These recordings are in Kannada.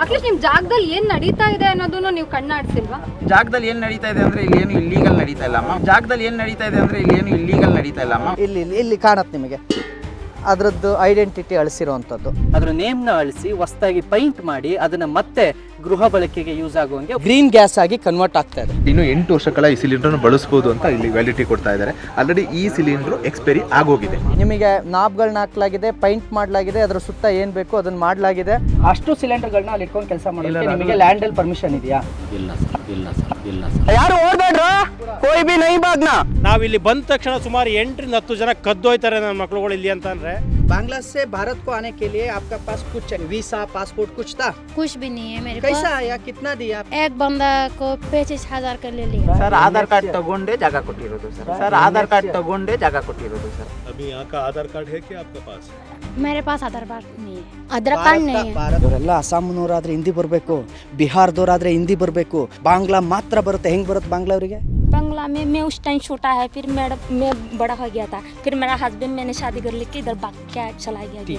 ಅಟ್ಲೀಸ್ಟ್ ನಿಮ್ ಜಾಗದಲ್ಲಿ ಏನ್ ನಡೀತಾ ಇದೆ ಅನ್ನೋದನ್ನು ನೀವು ಕಣ್ಣಾಡ್ಸಿಲ್ವಾ? ಜಾಗದಲ್ಲಿ ಏನ್ ನಡೀತಾ ಇದೆ ಅಂದ್ರೆ ಇಲ್ಲಿ ಏನು ಇಲ್ಲಿಗಲ್ ನಡೀತಾ ಇಲ್ಲ ಅಮ್ಮ. ಜಾಗದಲ್ಲಿ ಏನ್ ನಡೀತಾ ಇದೆ ಅಂದ್ರೆ ಇಲ್ಲಿ ಏನು ಇಲ್ಲೀಗಲ್ ನಡೀತಾ ಇಲ್ಲ ಅಮ್ಮ. ಇಲ್ಲಿ ಇಲ್ಲಿ- ಕಾಣತ್ ಕಾಣತ್ತೆ ನಿಮಗೆ. ಅದರದ್ದು ಐಡೆಂಟಿಟಿ ಅಳಿಸಿರುವಂಥದ್ದು. ಅದ್ರ ನೇಮ್ನ ಅಳಿಸಿ ಹೊಸದಾಗಿ ಪೈಂಟ್ ಮಾಡಿ ಅದನ್ನ ಮತ್ತೆ ಗೃಹ ಬಳಕೆಗೆ ಯೂಸ್ ಆಗುವಂಗೆ ಗ್ರೀನ್ ಗ್ಯಾಸ್ ಆಗಿ ಕನ್ವರ್ಟ್ ಆಗ್ತಾ ಇದೆ. ಇನ್ನು ಎಂಟು ವರ್ಷಗಳ ಈ ಸಿಲಿಂಡರ್ ಬಳಸಬಹುದು ಅಂತ ಇಲ್ಲಿ ವ್ಯಾಲಿಟಿ ಕೊಡ್ತಾ ಇದ್ದಾರೆ. ಆಲ್ರೆಡಿ ಈ ಸಿಲಿಂಡರ್ ಎಕ್ಸ್ಪೈರಿ ಆಗೋಗಿದೆ. ನಿಮಗೆ ನಾಬ್ಗಳನ್ನ ಹಾಕಲಾಗಿದೆ ಪೈಂಟ್ ಮಾಡಲಾಗಿದೆ ಅದರ ಸುತ್ತ ಏನು ಬೇಕು ಅದನ್ನ ಮಾಡಲಾಗಿದೆ. ಅಷ್ಟು ಸಿಲಿಂಡರ್ಗಳನ್ನ ಅಲ್ಲಿ ಇಟ್ಕೊಂಡು ಕೆಲಸ ಮಾಡೋದಕ್ಕೆ ನಿಮಗೆ ಲ್ಯಾಂಡಲ್ಲಿ ಪರ್ಮಿಷನ್ ಇದೆಯಾ? ಇಲ್ಲ ಸರ್ ಇಲ್ಲ ಸರ್ ಇಲ್ಲ ಸರ್ ಯಾರು ಕೋಯಿ ಬಿ ನೈ ಬಾಗ್ನಾ ನಾವಿಲ್ಲಿ ಬಂದ ತಕ್ಷಣ ಸುಮಾರು ಎಂಟರಿಂದ ಹತ್ತು ಜನ ಕದ್ದೋಯ್ತಾರೆ ನನ್ನ ಮಕ್ಳುಗಳು ಇಲ್ಲಿ ಅಂತಂದ್ರೆ बांग्ला से भारत को आने के लिए आपका पास कुछ वीसा पासपोर्ट कुछ था कुछ भी नहीं है मेरे कैसा पास आया कितना दिया एक बंदा को पच्चीस हजार का ले लिया ಸರ್ ಆಧಾರ್ ಕಾರ್ಡ್ ತಗೊಂಡೇ ಜಾಗ ಕೊಟ್ಟಿರೋದು ಸರ್ ಸರ್ ಆಧಾರ್ ಕಾರ್ಡ್ ತಗೊಂಡೇ ಜಾಗ ಕೊಟ್ಟಿರೋದು ಸರ್ ಅಭಿ यहाँ का आधार कार्ड है क्या आपके पास मेरे पास आधार कार्ड नहीं है आधार कार्ड नहीं है ಅವರೆಲ್ಲ ಅಸ್ಸಾಂನವರಾದ್ರೆ ಹಿಂದಿ ಬರಬೇಕು ಬಿಹಾರದವರಾದ್ರೆ ಹಿಂದಿ ಬರಬೇಕು ಬಾಂಗ್ಲಾ ಮಾತ್ರ ಬರುತ್ತೆ ಹೆಂಗ್ ಬರುತ್ತೆ ಬಾಂಗ್ಲಾ ಅವರಿಗೆ बंगला में मैं उस टाइम छोटा है फिर मैडम मैं बड़ा हो गया था फिर मेरा हस्बैंड मैंने शादी कर ली कि इधर भाग के चला गया ये।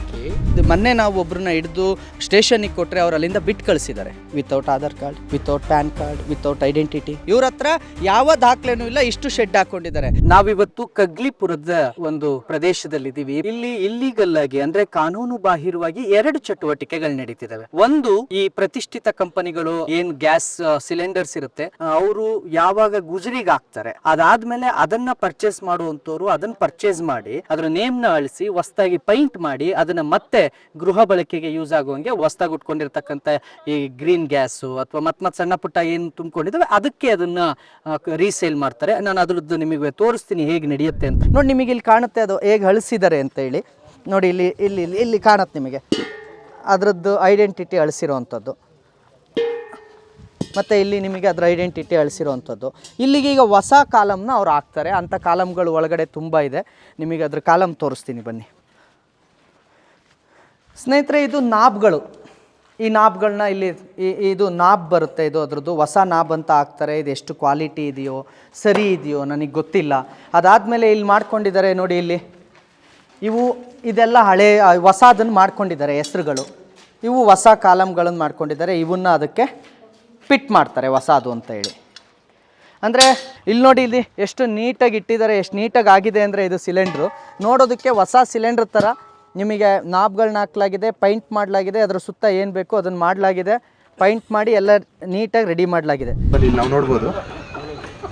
ಇದು ಮೊನ್ನೆ ನಾವು ಒಬ್ರನ್ನ ಹಿಡಿದು ಸ್ಟೇಷನ್ಗೆ ಕೊಟ್ರೆ ಅವ್ರು ಅಲ್ಲಿಂದ ಬಿಟ್ಟು ಕಳಿಸಿದ್ದಾರೆ without Aadhaar card without PAN card without identity ಇವ್ರ ಹತ್ರ ಯಾವ ದಾಖಲೆನೂ ಇಲ್ಲ ಇಷ್ಟು ಶೆಡ್ ಹಾಕೊಂಡಿದ್ದಾರೆ ನಾವಿವತ್ತು ಕಗ್ಲಿಪುರದ ಒಂದು ಪ್ರದೇಶದಲ್ಲಿದ್ದೀವಿ ಇಲ್ಲಿ ಇಲ್ಲಿಗಲ್ ಆಗಿ ಅಂದ್ರೆ ಕಾನೂನು ಬಾಹಿರವಾಗಿ ಎರಡು ಚಟುವಟಿಕೆಗಳು ನಡೀತಿದಾವೆ ಒಂದು ಈ ಪ್ರತಿಷ್ಠಿತ ಕಂಪನಿಗಳು ಏನ್ ಗ್ಯಾಸ್ ಸಿಲಿಂಡರ್ಸ್ ಇರುತ್ತೆ ಅವರು ಯಾವಾಗ ಗುಜರಿಗೆ ಹಾಕ್ತಾರೆ ಅದಾದ್ಮೇಲೆ ಅದನ್ನ ಪರ್ಚೇಸ್ ಮಾಡುವಂತವ್ರು ಅದನ್ನ ಪರ್ಚೇಸ್ ಮಾಡಿ, ಅದ್ರ ನೇಮ್ನ ಅಳಿಸಿ, ಹೊಸದಾಗಿ ಪೈಂಟ್ ಮಾಡಿ, ಅದನ್ನ ಮತ್ತೆ ಗೃಹ ಬಳಕೆಗೆ ಯೂಸ್ ಆಗುವಂಗೆ ಹೊಸದಾಗಿ ಉಟ್ಕೊಂಡಿರ್ತಕ್ಕಂಥ ಈ ಗ್ರೀನ್ ಗ್ಯಾಸು ಅಥವಾ ಮತ್ ಮತ್ ಸಣ್ಣ ಪುಟ್ಟ ಏನು ತುಂಬಿಕೊಂಡಿದ್ದಾವೆ, ಅದಕ್ಕೆ ಅದನ್ನ ರೀಸೇಲ್ ಮಾಡ್ತಾರೆ. ನಾನು ಅದ್ರದ್ದು ನಿಮಗೆ ತೋರಿಸ್ತೀನಿ ಹೇಗೆ ನಡೆಯುತ್ತೆ ಅಂತ. ನೋಡಿ, ನಿಮಗೆ ಇಲ್ಲಿ ಕಾಣುತ್ತೆ ಅದು ಹೇಗೆ ಅಳಿಸಿದ್ದಾರೆ ಅಂತ ಹೇಳಿ. ನೋಡಿ, ಇಲ್ಲಿ ಇಲ್ಲಿ ಇಲ್ಲಿ ಕಾಣುತ್ತೆ ನಿಮಗೆ. ಅದರದ್ದು ಐಡೆಂಟಿಟಿ ಅಳಿಸಿರುವಂಥದ್ದು. ಮತ್ತು ಇಲ್ಲಿ ನಿಮಗೆ ಅದರ ಐಡೆಂಟಿಟಿ ಅಳಿಸಿರುವಂಥದ್ದು. ಇಲ್ಲಿಗೆ ಈಗ ಹೊಸ ಕಾಲಮ್ನ ಅವ್ರು ಹಾಕ್ತಾರೆ. ಅಂಥ ಕಾಲಮ್ಗಳು ಒಳಗಡೆ ತುಂಬ ಇದೆ. ನಿಮಗೆ ಅದ್ರ ಕಾಲಮ್ ತೋರಿಸ್ತೀನಿ ಬನ್ನಿ. ಸ್ನೇಹಿತರೆ, ಇದು ನಾಬ್ಗಳು. ಈ ನಾಬ್ಗಳನ್ನ ಇಲ್ಲಿ ಇದು ನಾಬ್ ಬರುತ್ತೆ. ಇದು ಅದರದ್ದು ಹೊಸ ನಾಬ್ ಅಂತ ಹಾಕ್ತಾರೆ. ಇದು ಎಷ್ಟು ಕ್ವಾಲಿಟಿ ಇದೆಯೋ, ಸರಿ ಇದೆಯೋ ನನಗೆ ಗೊತ್ತಿಲ್ಲ. ಅದಾದಮೇಲೆ ಇಲ್ಲಿ ಮಾಡ್ಕೊಂಡಿದ್ದಾರೆ ನೋಡಿ ಇಲ್ಲಿ. ಇವು ಇದೆಲ್ಲ ಹಳೆ, ಹೊಸದನ್ನು ಮಾಡ್ಕೊಂಡಿದ್ದಾರೆ ಹೆಸರುಗಳು. ಇವು ಹೊಸ ಕಾಲಮ್ಗಳನ್ನು ಮಾಡ್ಕೊಂಡಿದ್ದಾರೆ. ಇವನ್ನ ಅದಕ್ಕೆ ಪಿಟ್ ಮಾಡ್ತಾರೆ ಹೊಸದು ಅಂತ ಹೇಳಿ. ಅಂದರೆ ಇಲ್ಲಿ ನೋಡಿ ಇಲ್ಲಿ ಎಷ್ಟು ನೀಟಾಗಿ ಇಟ್ಟಿದ್ದಾರೆ ಎಷ್ಟು ನೀಟಾಗಿ ಆಗಿದೆ ಅಂದರೆ ಇದು ಸಿಲಿಂಡ್ರು. ನೋಡೋದಕ್ಕೆ ಹೊಸ ಸಿಲಿಂಡ್ರ್ ಥರ ನಿಮಗೆ ನಾಬ್ಗಳನ್ನ ಹಾಕಲಾಗಿದೆ ಪೈಂಟ್ ಮಾಡಲಾಗಿದೆ ಅದರ ಸುತ್ತ ಏನು ಬೇಕು ಅದನ್ನು ಮಾಡಲಾಗಿದೆ ಪೈಂಟ್ ಮಾಡಿ ಎಲ್ಲ ನೀಟಾಗಿ ರೆಡಿ ಮಾಡಲಾಗಿದೆ. ಬನ್ನಿ ಇಲ್ಲಿ ನಾವು ನೋಡ್ಬೋದು.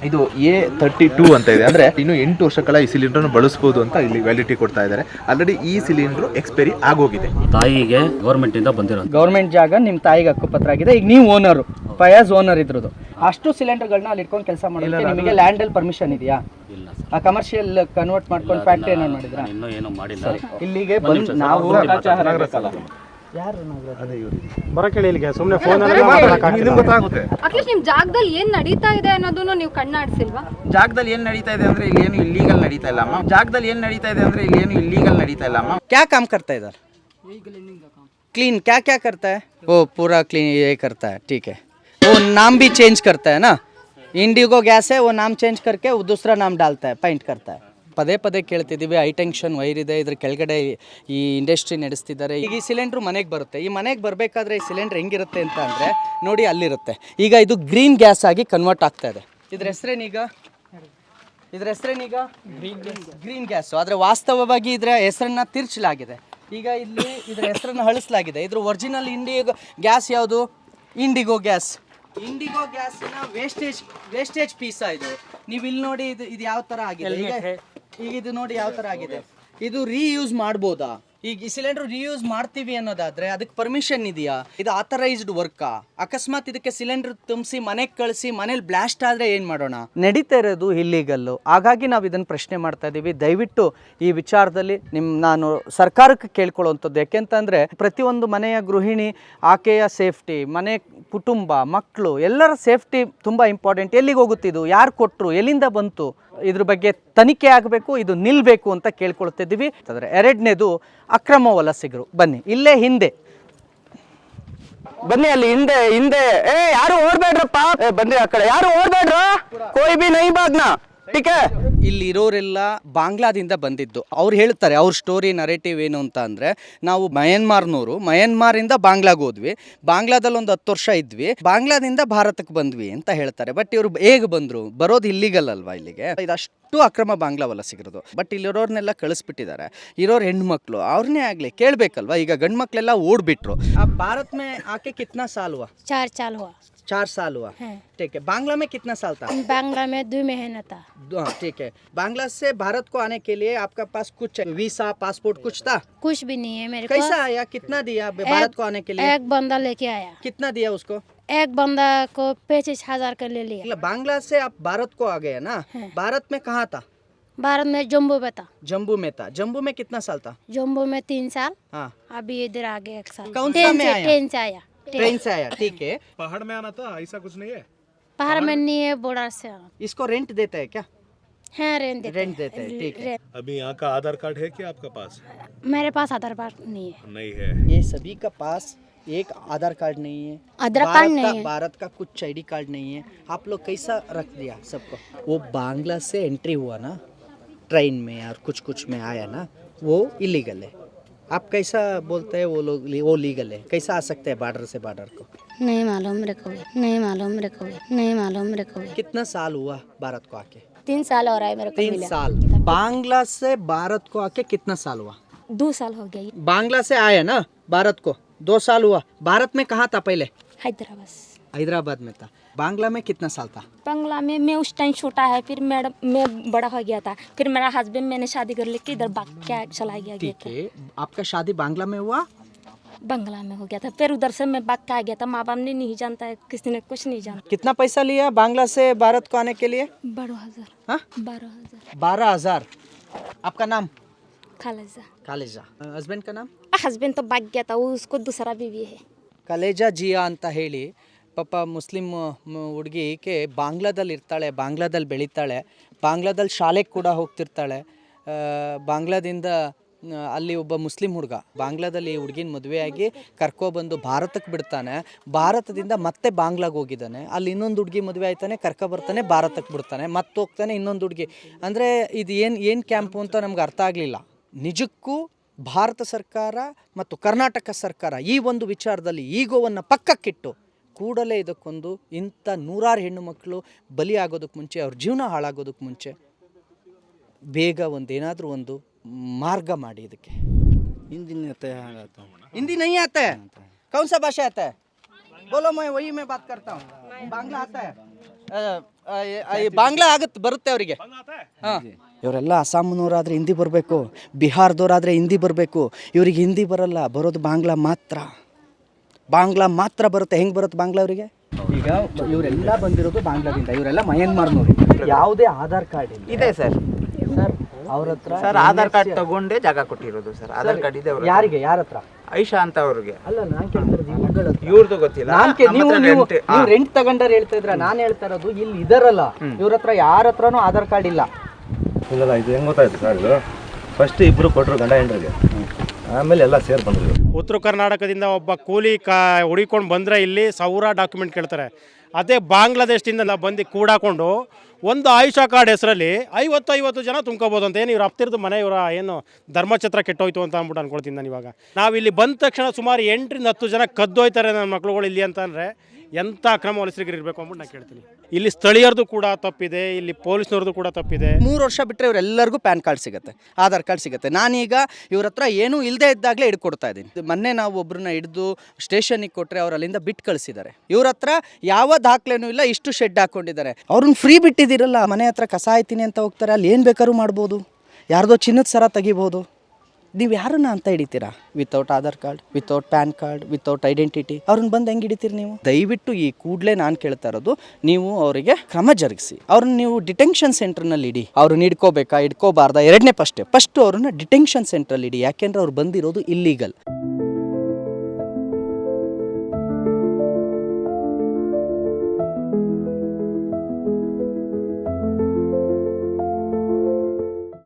ಇದು ಎ ತರ್ಟಿ ಟೂ ಅಂತ ಇದೆ. ಅಂದರೆ ಇನ್ನು ಎಂಟು ವರ್ಷಗಳ ಈ ಸಿಲಿಂಡರ್ನ ಬಳಸ್ಬೋದು ಅಂತ ಇಲ್ಲಿ ವ್ಯಾಲಿಟಿ ಕೊಡ್ತಾ ಇದ್ದಾರೆ. ಆಲ್ರೆಡಿ ಈ ಸಿಲಿಂಡರ್ ಎಕ್ಸ್ಪೈರಿ ಆಗೋಗಿದೆ. ತಾಯಿಗೆ ಗೌರ್ಮೆಂಟಿಂದ ಬಂದಿರೋ ಗೌರ್ಮೆಂಟ್ ಜಾಗ ನಿಮ್ಮ ತಾಯಿಗೆ ಹಕ್ಕುಪತ್ರ ಆಗಿದೆ. ಈಗ ನೀವು ಓನರು ಫಯಾಜ್ ಓನರ್ ಇದ್ರದ್ದು ಅಷ್ಟು ಸಿಲಿಂಡರ್ಗಳನ್ನ ಅಲ್ಲಿ ಇಟ್ಕೊಂಡು ಕೆಲಸ ಮಾಡೋದಕ್ಕೆ ನಿಮಗೆ ಲ್ಯಾಂಡಲ್ಲಿ ಪರ್ಮಿಷನ್ ಇದೆಯಾ ಇಲ್ಲ ಆ ಕಮರ್ಷಿಯಲ್ ಕನ್ವರ್ಟ್ ಮಾಡ್ಕೊಂಡು ಫ್ಯಾಕ್ಟ್ರಿ ಏನೋ ಮಾಡಿದ್ರಾ ಇನ್ನೂ ಏನು ಮಾಡಿಲ್ಲ ಇಲ್ಲಿಗೆ ಬಂದು ನಾವು ಬರಕೇಳಿ ಇಲ್ಲಿಗೆ ಸುಮ್ಮನೆ ಫೋನ್ ಗೊತ್ತಾಗುತ್ತೆ ಅಟ್ಲೀಸ್ಟ್ ನಿಮ್ ಜಾಗದಲ್ಲಿ ಏನ್ ನಡೀತಾ ಇದೆ ಅನ್ನೋದನ್ನು ನೀವು ಕಣ್ಣಾಡ್ಸಿಲ್ವಾ ಜಾಗದಲ್ಲಿ ಏನು ನಡೀತಾ ಇದೆ ಅಂದ್ರೆ ಇಲ್ಲಿ ಏನು ಇಲ್ಲೀಗಲ್ ನಡೀತಾ ಇಲ್ಲ ಅಮ್ಮ ಜಾಗದಲ್ಲಿ ಏನು ನಡೀತಾ ಇದೆ ಅಂದ್ರೆ ಇಲ್ಲಿ ಏನು ಇಲ್ಲೀಗಲ್ ನಡೀತಾ ಇಲ್ಲ ಅಮ್ಮ क्या काम करता है इधर क्लीन क्या क्या करता है वो पूरा क्लीन ये करता है ठीक है वो नाम भी चेंज करता है ना इंडिगो गैस है वो नाम चेंज करके वो दूसरा नाम डालता है ಪೈಂಟ್ करता है ಪದೇ ಪದೇ ಕೇಳ್ತಿದ್ದೀವಿ ಹೈ ಟೆನ್ಷನ್ ವೈರ್ ಇದೆ ಇದ್ರ ಕೆಳಗಡೆ ಈ ಇಂಡಸ್ಟ್ರಿ ನಡೆಸ್ತಿದ್ದಾರೆ ಈಗ ಈ ಸಿಲಿಂಡ್ರ್ ಮನೆಗೆ ಬರುತ್ತೆ ಈ ಮನೆಗೆ ಬರಬೇಕಾದ್ರೆ ಈ ಸಿಲಿಂಡ್ರ್ ಹೆಂಗಿರುತ್ತೆ ಅಂತ ಅಂದರೆ ನೋಡಿ ಅಲ್ಲಿರುತ್ತೆ ಈಗ ಇದು ಗ್ರೀನ್ ಗ್ಯಾಸ್ ಆಗಿ ಕನ್ವರ್ಟ್ ಆಗ್ತಾ ಇದೆ ಇದ್ರ ಹೆಸರೇನೀಗ ಇದ್ರ ಹೆಸರೇನೀಗ ಗ್ರೀನ್ ಗ್ರೀನ್ ಗ್ಯಾಸು ಆದರೆ ವಾಸ್ತವವಾಗಿ ಇದರ ಹೆಸರನ್ನ ತಿರ್ಚಲಾಗಿದೆ ಈಗ ಇಲ್ಲಿ ಇದರ ಹೆಸರನ್ನು ಅಳಿಸಲಾಗಿದೆ ಇದ್ರ ಒರಿಜಿನಲ್ ಇಂಡಿಗೋ ಗ್ಯಾಸ್ ಯಾವುದು ಇಂಡಿಗೋ ಗ್ಯಾಸ್ ಇಂಡಿಗೋ ಗ್ಯಾಸಿನ ವೇಸ್ಟೇಜ್ ವೇಸ್ಟೇಜ್ ಪೀಸ ಇದು. ನೀವು ಇಲ್ಲಿ ನೋಡಿ ಇದು ಇದು ಯಾವ ತರ ಆಗಿದೆ? ಈಗ ಈಗ ಇದು ನೋಡಿ ಯಾವ ತರ ಆಗಿದೆ. ಇದು ರೀಯೂಸ್ ಮಾಡ್ಬೋದಾ? ಈಗ ಈ ಸಿಲಿಂಡರ್ ರೀಯೂಸ್ ಮಾಡ್ತೀವಿ ಅನ್ನೋದಾದ್ರೆ ಅದಕ್ಕೆ ಪರ್ಮಿಷನ್ ಇದೆಯಾ? ಇದು ಆಥರೈಸ್ಡ್ ವರ್ಕಾ ಅಕಸ್ಮಾತ್ ಇದಕ್ಕೆ ಸಿಲಿಂಡರ್ ತುಂಬಿಸಿ ಮನೆಗೆ ಕಳಿಸಿ ಮನೇಲಿ ಬ್ಲಾಸ್ಟ್ ಆದ್ರೆ ಏನ್ ಮಾಡೋಣ? ನಡೀತಾ ಇರೋದು ಇಲ್ಲಿಗಲ್ಲು ಹಾಗಾಗಿ ನಾವು ಇದನ್ನ ಪ್ರಶ್ನೆ ಮಾಡ್ತಾ ಇದ್ದೀವಿ ದಯವಿಟ್ಟು ಈ ವಿಚಾರದಲ್ಲಿ ನಿಮ್, ನಾನು ಸರ್ಕಾರಕ್ಕೆ ಕೇಳ್ಕೊಳ್ಳುವಂಥದ್ದು. ಯಾಕೆಂತಂದ್ರೆ ಪ್ರತಿಯೊಂದು ಮನೆಯ ಗೃಹಿಣಿ, ಆಕೆಯ ಸೇಫ್ಟಿ ಮನೆ ಕುಟುಂಬ ಮಕ್ಕಳು ಎಲ್ಲರ ಸೇಫ್ಟಿ ತುಂಬಾ ಇಂಪಾರ್ಟೆಂಟ್ ಎಲ್ಲಿಗೆ ಹೋಗುತ್ತಿದ್ದು ಯಾರು ಕೊಟ್ಟರು ಎಲ್ಲಿಂದ ಬಂತು? ಇದ್ರ ಬಗ್ಗೆ ತನಿಖೆ ಆಗಬೇಕು, ಇದು ನಿಲ್ಬೇಕು ಅಂತ ಕೇಳ್ಕೊಳ್ತಿದ್ದೀವಿ. ಎರಡನೇದು ಅಕ್ರಮ ವಲಸಿಗರು. ಬನ್ನಿ, ಇಲ್ಲೇ ಹಿಂದೆ. ಬನ್ನಿ ಅಲ್ಲಿ ಹಿಂದೆ ಹಿಂದೆ. ಏ, ಯಾರು ಓಡ್ಬೇಡ್ರಪ್ಪ? ಬನ್ನಿ ಆ ಕಡೆ. ಯಾರು ಓಡ್ಬೇಡ್ರ? ಕೋಯಿ ಬಿ ಟೀಕೆ ಇಲ್ಲಿರೋರೆಲ್ಲ ಬಾಂಗ್ಲಾದಿಂದ ಬಂದಿದ್ದು. ಅವ್ರು ಹೇಳ್ತಾರೆ, ಅವ್ರ ಸ್ಟೋರಿ ನರೇಟಿವ್ ಏನು ಅಂತ ಅಂದರೆ, ನಾವು ಮಯನ್ಮಾರ್ನವರು ಮಯನ್ಮಾರಿಂದ ಬಾಂಗ್ಲಾಗೆ ಹೋದ್ವಿ. ಬಾಂಗ್ಲಾದಲ್ಲಿ ಒಂದು ಹತ್ತು ವರ್ಷ ಇದ್ವಿ. ಬಾಂಗ್ಲಾದಿಂದ ಭಾರತಕ್ಕೆ ಬಂದ್ವಿ ಅಂತ ಹೇಳ್ತಾರೆ. ಬಟ್ ಇವರು ಹೇಗೆ ಬಂದರು? ಬರೋದು ಇಲ್ಲಿಗಲ್ ಅಲ್ವಾ ಇಲ್ಲಿಗೆ? ಇದಷ್ಟು ಅಕ್ರಮ ಬಾಂಗ್ಲಾ ವಲಸಿಗರದು ಬಟ್ ಇಲ್ಲಿರೋರ್ನೆಲ್ಲ ಕಳಿಸ್ಬಿಟ್ಟಿದ್ದಾರೆ. ಇರೋರು ಹೆಣ್ಮಕ್ಳು. ಅವ್ರನ್ನೇ ಆಗಲಿ ಕೇಳಬೇಕಲ್ವಾ? ಈಗ ಗಂಡು ಮಕ್ಕಳೆಲ್ಲ ಓಡ್ಬಿಟ್ರು. ಆ ಭಾರತ್ ಮೇ ಆಕೆ ಕಿತ್ನಾ ಸಾಲ್ವಾ? ಚಾರ್ ಚಾಲುವ. चार साल हुआ। ठीक है बांग्ला में कितना साल था? बांग्ला में दो महीना था। हाँ ठीक है। बांग्ला से भारत को आने के लिए आपका पास कुछ वीसा पासपोर्ट कुछ था? कुछ भी नहीं है मेरे को। कैसा आया? कितना दिया भारत को आने के लिए? एक बंदा लेके आया। कितना दिया उसको? एक बंदा को पच्चीस हज़ार का ले लिया। मतलब बांग्ला से आप भारत को आ गए ना? हाँ। भारत में कहाँ था? भारत में जम्बू में था। जम्बू में था। जम्बू में कितना साल था? जम्बू में तीन साल। हाँ। अभी इधर आ गए एक साल। कौन सा में आया? से आया। ट्रेन से आया ठीक है। पहाड़ में आना था ऐसा कुछ नहीं है? पहाड़ में नहीं है बॉर्डर से आना। इसको रेंट देता है क्या? हाँ रेंट देते रेंट देते हैं, ठीक है। अभी यहाँ का आधार कार्ड है क्या आपका पास? मेरे पास आधार कार्ड नहीं है। नहीं है। ये सभी का पास एक आधार कार्ड नहीं है। आधार कार्ड नहीं है। भारत का कुछ आईडी कार्ड नहीं है। आप लोग कैसा रख दिया सबको? वो बांग्ला से एंट्री हुआ ना ट्रेन में और कुछ कुछ में आया ना वो इलीगल है। आप कैसा बोलते हैं वो लोग वो लीगल है? कैसा आ सकते हैं बॉर्डर से बॉर्डर को? नहीं मालूम मेरे को नहीं मालूम मेरे को नहीं मालूम मेरे को कितना साल हुआ भारत को आके? तीन साल हो रहा है मेरे को तीन साल। बांग्ला से भारत को आके कितना साल हुआ? दो साल हो गया बांग्ला से आया ना भारत को? दो साल हुआ। भारत में कहाँ था पहले? हैदराबाद। हैदराबाद में था बांग्ला में कितना साल था बंगला में मैं उस टाइम छोटा है फिर मैडम मैं बड़ा हो गया था फिर मेरा हस्बैंड मैंने शादी कर लेके इधर भाग के चला गया गया ठीक है आपका शादी बांग्ला में हुआ बंगला में हो गया था फिर उधर से मैं भाग के आ गया था माँ बाप ने नहीं जानता है किसी ने कुछ नहीं जाना कितना पैसा लिया बांग्ला से भारत को आने के लिए बारह हजार हाँ बारह हजार बारह हजार आपका नाम खालजा ಕಾಲೇಜಾ ಹಸ್ಬೆಂಡ್ का नाम हस्बैंड तो भाग गया था वो उसको दूसरा बीवी है ಕಲೇಜಾ ಜಿಯಾ ಅಂತ ಹೇಳಿ ಪಾಪ ಮುಸ್ಲಿಮ್ ಹುಡುಗಿ ಈಕೆ ಬಾಂಗ್ಲಾದಲ್ಲಿ ಇರ್ತಾಳೆ, ಬಾಂಗ್ಲಾದಲ್ಲಿ ಬೆಳೀತಾಳೆ, ಬಾಂಗ್ಲಾದಲ್ಲಿ ಶಾಲೆಗೆ ಕೂಡ ಹೋಗ್ತಿರ್ತಾಳೆ. ಬಾಂಗ್ಲಾದಿಂದ ಅಲ್ಲಿ ಒಬ್ಬ ಮುಸ್ಲಿಂ ಹುಡುಗ, ಬಾಂಗ್ಲಾದಲ್ಲಿ ಹುಡುಗಿನ ಮದುವೆಯಾಗಿ ಕರ್ಕೊಬಂದು ಭಾರತಕ್ಕೆ ಬಿಡ್ತಾನೆ. ಭಾರತದಿಂದ ಮತ್ತೆ ಬಾಂಗ್ಲಾಗೆ ಹೋಗಿದ್ದಾನೆ. ಅಲ್ಲಿ ಇನ್ನೊಂದು ಹುಡುಗಿ ಮದುವೆ ಆಯ್ತಾನೆ, ಕರ್ಕ ಬರ್ತಾನೆ ಭಾರತಕ್ಕೆ ಬಿಡ್ತಾನೆ ಮತ್ತೆ ಹೋಗ್ತಾನೆ ಇನ್ನೊಂದು ಹುಡುಗಿ. ಅಂದರೆ ಇದು ಏನು ಏನು ಕ್ಯಾಂಪು ಅಂತ ನಮ್ಗೆ ಅರ್ಥ ಆಗಲಿಲ್ಲ. ನಿಜಕ್ಕೂ ಭಾರತ ಸರ್ಕಾರ ಮತ್ತು ಕರ್ನಾಟಕ ಸರ್ಕಾರ ಈ ಒಂದು ವಿಚಾರದಲ್ಲಿ ಈಗೋವನ್ನು ಪಕ್ಕಕ್ಕಿಟ್ಟು ಕೂಡಲೇ ಇದಕ್ಕೊಂದು ಇಂಥ ನೂರಾರು ಹೆಣ್ಣು ಮಕ್ಕಳು ಬಲಿಯಾಗೋದಕ್ಕೆ ಮುಂಚೆ ಅವ್ರ ಜೀವನ ಹಾಳಾಗೋದಕ್ಕೆ ಮುಂಚೆ ಬೇಗ ಒಂದು ಏನಾದರೂ ಒಂದು ಮಾರ್ಗ ಮಾಡಿ ಇದಕ್ಕೆ ಹಿಂದಿ हिंदी नहीं आता है कौन सा भाषा आता है बोलो मैं वही मैं बात करता हूँ बांग्ला आता है अ, अ, अ, ये ಬಾಂಗ್ಲಾ ಆಗುತ್ತೆ ಬರುತ್ತೆ ಅವರಿಗೆ ಹಾಂ ಇವರೆಲ್ಲ ಅಸ್ಸಾಂನವರಾದರೆ ಹಿಂದಿ ಬರಬೇಕು ಬಿಹಾರದವರಾದರೆ ಹಿಂದಿ ಬರಬೇಕು ಇವ್ರಿಗೆ ಹಿಂದಿ ಬರಲ್ಲ ಬರೋದು ಬಾಂಗ್ಲಾ ಮಾತ್ರ ಬಾಂಗ್ಲಾ ಮಾತ್ರ ಬರುತ್ತೆ. ಹೆಂಗೆ ಬರುತ್ತೆ ಬಾಂಗ್ಲಾ ಅವರಿಗೆ? ಈಗ ಇವರೆಲ್ಲ ಬಂದಿರೋದು ಬಾಂಗ್ಲಾದಿಂದ. ಇವರೆಲ್ಲ ಮಯನ್ಮಾರ್ನವರು ಯಾವುದೇ ಆಧಾರ್ ಕಾರ್ಡ್ ಇಲ್ಲ. ಇದೆ ಸರ್. ಸರ್ ಅವ್ರ ಹತ್ರ ಸರ್ ಆಧಾರ್ ಕಾರ್ಡ್ ತಗೊಂಡೇ ಜಾಗ ಕೊಟ್ಟಿರೋದು ಸರ್. ಆಧಾರ್ ಕಾರ್ಡ್ ಇದೆ. ಯಾರಿಗೆ? ಯಾರ ಹತ್ರ? ಐಶಾ ಅಂತ ಅವ್ರಿಗೆ. ಅಲ್ಲ ನಾನು ಕೇಳ್ತಿರೋದು. ಇವ್ರದ್ದು ಗೊತ್ತಿಲ್ಲ. ನಾನ್ ನೀವು ನೀವು. ರೆಂಟ್ ತಗೊಂಡಾರ ಹೇಳ್ತಾ ಇದ್ರ. ನಾನು ಹೇಳ್ತಾ ಇರೋದು ಇಲ್ಲಿ ಇದರಲ್ಲ ಇವ್ರ ಹತ್ರ ಯಾರ ಹತ್ರನೂ ಆಧಾರ್ ಕಾರ್ಡ್ ಇಲ್ಲ. ಇಲ್ಲ ಇದು ಹೆಂಗ್ ಗೊತ್ತಾಯ್ತು ಸರ್ ಇದು? ಫಸ್ಟ್ ಇಬ್ರು ಕೊಟ್ಟರು ಗಂಡ ಹೆಂಡ್ರಿಗೆ. ಆಮೇಲೆ ಎಲ್ಲ ಸೇರ್ ಬಂದ್ರು. ಉತ್ತರ ಕರ್ನಾಟಕದಿಂದ ಒಬ್ಬ ಕೂಲಿ ಕಾ ಹುಡಿಕೊಂಡು ಬಂದರೆ ಇಲ್ಲಿ ಸಾವಿರ ಡಾಕ್ಯುಮೆಂಟ್ ಕೇಳ್ತಾರೆ. ಅದೇ ಬಾಂಗ್ಲಾದೇಶದಿಂದ ಬಂದು ಕೂಡಾಕೊಂಡು ಒಂದು ಆಯುಷ ಕಾರ್ಡ್ ಹೆಸರಲ್ಲಿ ಐವತ್ತು ಐವತ್ತು ಜನ ತುಂಬ್ಕೋಬೋದು ಅಂತ ಏನು ಇವ್ರು ಹತ್ತಿರದ ಮನೆ ಇವರ ಏನು ಧರ್ಮಛತ್ರ ಕೆಟ್ಟೋಯ್ತು ಅಂತ ಅಂದ್ಬಿಟ್ಟು ಅನ್ಕೊಳ್ತೀನಿ ನಾನು ಇವಾಗ ನಾವು ಇಲ್ಲಿ ಬಂದ ತಕ್ಷಣ ಸುಮಾರು ಎಂಟರಿಂದ ಹತ್ತು ಜನ ಕದ್ದೋಯ್ತಾರೆ ನನ್ನ ಮಕ್ಳುಗಳು ಇಲ್ಲಿ ಅಂತ ಅಂದರೆ ಎಂಥ ಕ್ರಮ ವಲಸಿಗರು ಇರಬೇಕು ಅಂದ್ಬಿಟ್ಟು ನಾನು ಕೇಳ್ತೀನಿ. ಇಲ್ಲಿ ಸ್ಥಳೀಯರದು ಕೂಡ ತಪ್ಪಿದೆ, ಇಲ್ಲಿ ಪೊಲೀಸ್ನವ್ರದ್ದು ಕೂಡ ತಪ್ಪಿದೆ. ಮೂರು ವರ್ಷ ಬಿಟ್ಟರೆ ಇವರೆಲ್ಲರಿಗೂ ಪ್ಯಾನ್ ಕಾರ್ಡ್ ಸಿಗುತ್ತೆ, ಆಧಾರ್ ಕಾರ್ಡ್ ಸಿಗುತ್ತೆ. ನಾನೀಗ ಇವ್ರ ಹತ್ರ ಏನೂ ಇಲ್ಲದೆ ಇದ್ದಾಗಲೇ ಹಿಡ್ಕೊಡ್ತಾ ಇದ್ದೀನಿ. ಮೊನ್ನೆ ನಾವು ಒಬ್ಬರನ್ನ ಹಿಡಿದು ಸ್ಟೇಷನಿಗೆ ಕೊಟ್ಟರೆ ಅವ್ರು ಅಲ್ಲಿಂದ ಬಿಟ್ಟು ಕಳಿಸಿದ್ದಾರೆ. ಇವ್ರ ಹತ್ರ ಯಾವ ದಾಖಲೆನೂ ಇಲ್ಲ, ಇಷ್ಟು ಶೆಡ್ ಹಾಕ್ಕೊಂಡಿದ್ದಾರೆ ಅವ್ರನ್ನ ಫ್ರೀ ಬಿಟ್ಟಿದ್ದೀರಲ್ಲ, ಮನೆ ಹತ್ರ ಕಸ ಆಯ್ತೀನಿ ಅಂತ ಹೋಗ್ತಾರೆ, ಅಲ್ಲಿ ಏನು ಬೇಕಾದ್ರೂ ಮಾಡ್ಬೋದು. ಯಾರ್ದೋ ಚಿನ್ನದ ಸರ ತೆಗಿಬೋದು. ನೀವು ಯಾರನ್ನ ಅಂತ ಹಿಡಿತೀರಾ? Without Aadhaar card without pan card without identity ಅವ್ರನ್ನ ಬಂದು ಹೆಂಗೆ ಹಿಡಿತೀರಿ ನೀವು? ದಯವಿಟ್ಟು ಈ ಕೂಡಲೇ ನಾನು ಕೇಳ್ತಾ ಇರೋದು, ನೀವು ಅವರಿಗೆ ಕ್ರಮ ಜರುಗಿಸಿ. ಅವ್ರನ್ನ ನೀವು ಡಿಟೆನ್ಷನ್ ಸೆಂಟರ್ನಲ್ಲಿ ಇಡಿ. ಅವ್ರನ್ನ ಇಡ್ಕೋಬೇಕಾ ಇಡ್ಕೋಬಾರ್ದ ಎರಡನೇ ಫಸ್ಟೇ ಫಸ್ಟ್ ಅವ್ರನ್ನ ಡಿಟೆನ್ಷನ್ ಸೆಂಟ್ರಲ್ಲಿ ಇಡಿ. ಯಾಕೆಂದ್ರೆ ಅವ್ರು ಬಂದಿರೋದು ಇಲ್ಲೀಗಲ್